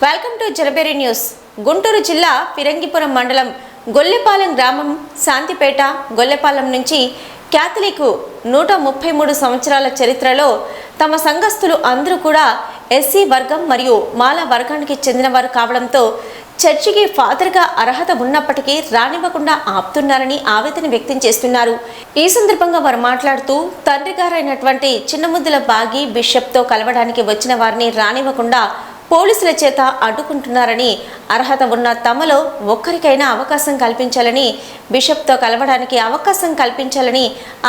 Welcome to Janaberi news Guntur జిల్లా ఫిరంగిపురం మండలం గొల్లెపాలెం గ్రామం శాంతిపేట గొల్లెపాలెం నుంచి క్యాథలిక్ నూట ముప్పై మూడు సంవత్సరాల చరిత్రలో తమ సంఘస్థులు అందరూ కూడా ఎస్సీ వర్గం మరియు మాల వర్గానికి చెందినవారు కావడంతో చర్చికి ఫాదర్గా అర్హత ఉన్నప్పటికీ రానివ్వకుండా ఆపుతున్నారని ఆవేదన వ్యక్తం చేస్తున్నారు. ఈ సందర్భంగా వారు మాట్లాడుతూ తండ్రి గారైనటువంటి చిన్నముద్దుల బాగి బిషప్తో కలవడానికి వచ్చిన వారిని రానివ్వకుండా పోలీసుల చేత అడ్డుకుంటున్నారని అర్హత ఉన్న తమలో ఒక్కరికైనా అవకాశం కల్పించాలని బిషప్తో కలవడానికి అవకాశం కల్పించాలని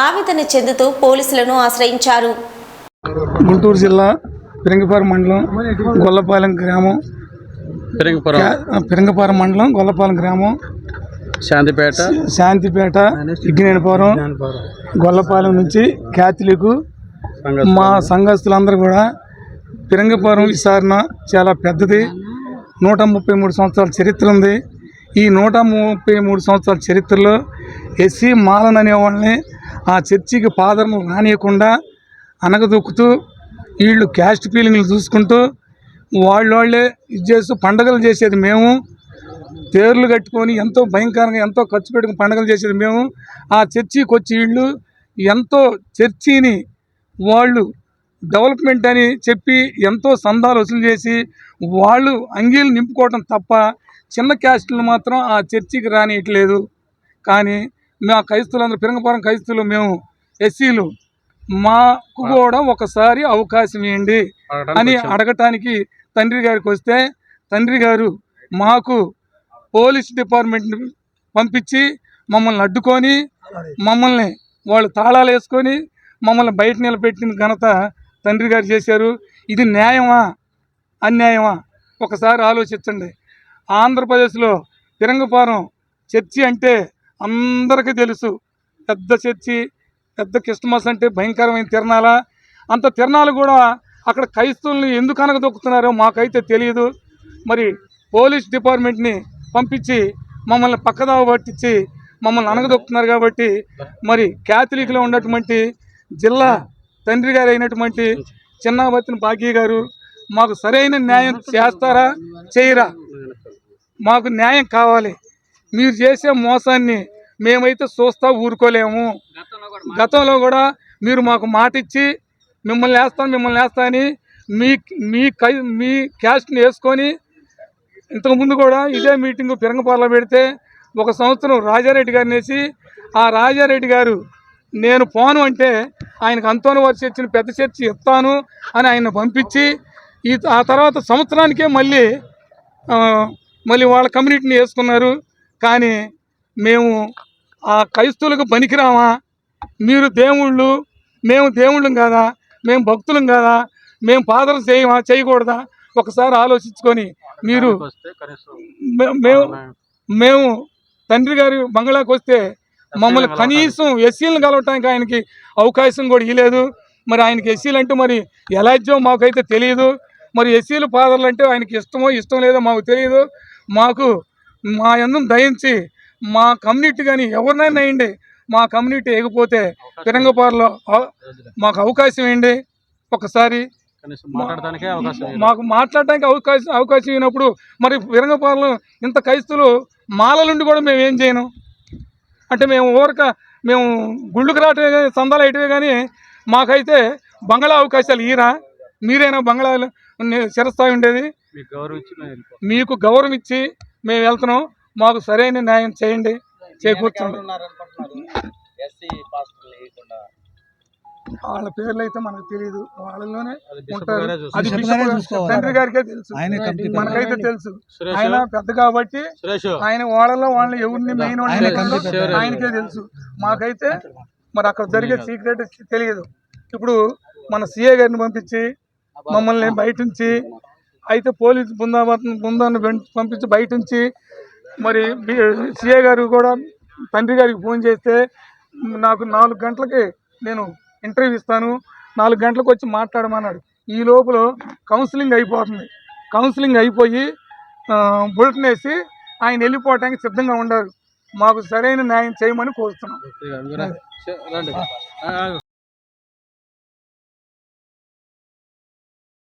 ఆవేదన చెందుతూ పోలీసులను ఆశ్రయించారు. గుంటూరు జిల్లా పిరంగిపారం మండలం గొల్లపాలెం గ్రామం. పెరంగపురం మండలం గొల్లపాలెం గ్రామం. శాంతిపేట. శాంతిపేట ఇగ్గినేనిపురం గొల్లపాలెం నుంచి క్యాథలిక్ మా సంఘస్థులందరూ కూడా ఫిరంగపురం విచారణ చాలా పెద్దది. నూట ముప్పై మూడు సంవత్సరాల చరిత్ర ఉంది. ఈ నూట ముప్పై మూడు సంవత్సరాల చరిత్రలో ఎస్సీ మాలన్ అనే వాళ్ళని ఆ చర్చికి పాదరను రానియకుండా అనగదొక్కుతూ వీళ్ళు క్యాస్ట్ ఫీలింగ్లు చూసుకుంటూ వాళ్ళ వాళ్ళే ఇది చేస్తూ పండగలు చేసేది మేము. తేర్లు కట్టుకొని ఎంతో భయంకరంగా ఎంతో ఖర్చు పెట్టుకుని పండగలు చేసేది మేము. ఆ చర్చికి వచ్చి వీళ్ళు ఎంతో చర్చిని వాళ్ళు డెవలప్మెంట్ అని చెప్పి ఎంతో సందాలు వసూలు చేసి వాళ్ళు అంగీలు నింపుకోవటం తప్ప చిన్న క్యాస్టులు మాత్రం ఆ చర్చికి రానియట్లేదు. కానీ మా క్రైస్తులందరూ పిరంగపురం క్రైస్తువులు మేము ఎస్సీలు. మాకు కూడా ఒకసారి అవకాశం ఇవ్వండి అని అడగటానికి తండ్రి గారికి వస్తే తండ్రి గారు మాకు పోలీస్ డిపార్ట్మెంట్ని పంపించి మమ్మల్ని అడ్డుకొని మమ్మల్ని వాళ్ళు తాళాలు వేసుకొని మమ్మల్ని బయట నిలబెట్టిన ఘనత తండ్రి గారు చేశారు. ఇది న్యాయమా? అన్యాయమా? ఒకసారి ఆలోచించండి. ఆంధ్రప్రదేశ్లో తిరంగపారం చర్చి అంటే అందరికీ తెలుసు. పెద్ద చర్చి పెద్ద క్రిస్మస్ అంటే భయంకరమైన తిరణాల? అంత తిరణాలు కూడా అక్కడ క్రైస్తవుల్ని ఎందుకు అనగదొక్కుతున్నారో మాకైతే తెలియదు మరి పోలీస్ డిపార్ట్మెంట్ని పంపించి మమ్మల్ని పక్కదావ పట్టించి మమ్మల్ని అనగదొక్కుతున్నారు కాబట్టి మరి క్యాథలిక్లో ఉన్నటువంటి జిల్లా తండ్రి గారు అయినటువంటి చిన్నాబత్తిన భాగ్య గారు మాకు సరైన న్యాయం చేస్తారా చేయరా? మాకు న్యాయం కావాలి. మీరు చేసే మోసాన్ని మేమైతే చూస్తా ఊరుకోలేము. గతంలో కూడా మీరు మాకు మాట ఇచ్చి మిమ్మల్ని వేస్తాను మిమ్మల్ని వేస్తా అని మీ మీ కై మీ క్యాస్ట్ని వేసుకొని ఇంతకుముందు కూడా ఇదే మీటింగ్ పిరంగపాలలో పెడితే ఒక సంవత్సరం రాజారెడ్డి గారిని వేసి ఆ రాజారెడ్డి గారు నేను పోను అంటే ఆయనకు అంతోని వారి చర్చిని పెద్ద చర్చి ఇస్తాను అని ఆయన పంపించి ఈ ఆ తర్వాత సంవత్సరానికే మళ్ళీ మళ్ళీ వాళ్ళ కమ్యూనిటీని వేసుకున్నారు. కానీ మేము ఆ క్రైస్తవులకు పనికిరామా? మీరు దేవుళ్ళు మేము దేవుళ్ళం కాదా? మేము భక్తులం కాదా? మేము పాదలు చేయమా? చేయకూడదా? ఒకసారి ఆలోచించుకొని మీరు మేము మేము తండ్రి గారి బంగ్లాకి వస్తే మమ్మల్ని కనీసం ఎస్సీలను కలవటానికి ఆయనకి అవకాశం కూడా ఇవ్వలేదు మరి ఆయనకి ఎస్సీలు అంటే మరి ఎలా ఇచ్చామో మాకైతే తెలియదు మరి ఎస్సీలు ఫాదర్లు అంటే ఆయనకి ఇష్టమో ఇష్టం లేదో మాకు తెలియదు మాకు మా అందం దయించి మా కమ్యూనిటీ కానీ ఎవరినైనా వేయండి. మా కమ్యూనిటీ ఎగిపోతే తిరంగపారులో మాకు అవకాశం వేయండి. ఒకసారి. మాకు మాట్లాడడానికి అవకాశం అవకాశం ఇచ్చినప్పుడు మరి విరంగపాలెం ఇంత క్రైస్తులు మాలలుండి కూడా మేము ఏం చేయను. అంటే మేము ఊరక మేము గుళ్ళుకు రావటమే కానీ సందాలు వేయటమే కానీ మాకైతే బంగ్లా అవకాశాలు ఈరా. మీరైనా బంగ్లాలు చిరస్థాయి ఉండేది. మీకు గౌరవం ఇచ్చి మేము వెళ్ళిపోతాం. మీకు గౌరవం ఇచ్చి మేము వెళ్తున్నాం. మాకు సరైన న్యాయం చేయండి. చేకూర్చండి. వాళ్ళ పేర్లు అయితే మనకు తెలియదు వాళ్ళలోనే ఉంటారు. అది తండ్రి గారికే తెలుసు. మనకైతే తెలుసు. ఆయన పెద్ద కాబట్టి సురేష్. ఆయన వాళ్ళలో వాళ్ళని ఎవరిని మెయిన్. ఆయనకే తెలుసు. మాకైతే మరి అక్కడ జరిగే సీక్రెట్ తెలియదు. ఇప్పుడు మన సిఏ గారిని పంపించి మమ్మల్ని బయట నుంచి అయితే పోలీస్ బృందావతం బృందాన్ని పంపించి బయట నుంచి మరి సిఏ గారు కూడా తండ్రి గారికి ఫోన్ చేస్తే నాకు నాలుగు గంటలకి నేను ఇంటర్వ్యూ ఇస్తాను నాలుగు గంటలకు వచ్చి మాట్లాడమన్నాడు. ఈ లోపల కౌన్సిలింగ్ అయిపోతుంది. కౌన్సిలింగ్ అయిపోయి బులెటిన్ వేసి ఆయన వెళ్ళిపోవటానికి సిద్ధంగా ఉన్నారు మాకు సరైన న్యాయం చేయమని కోరుతున్నాం.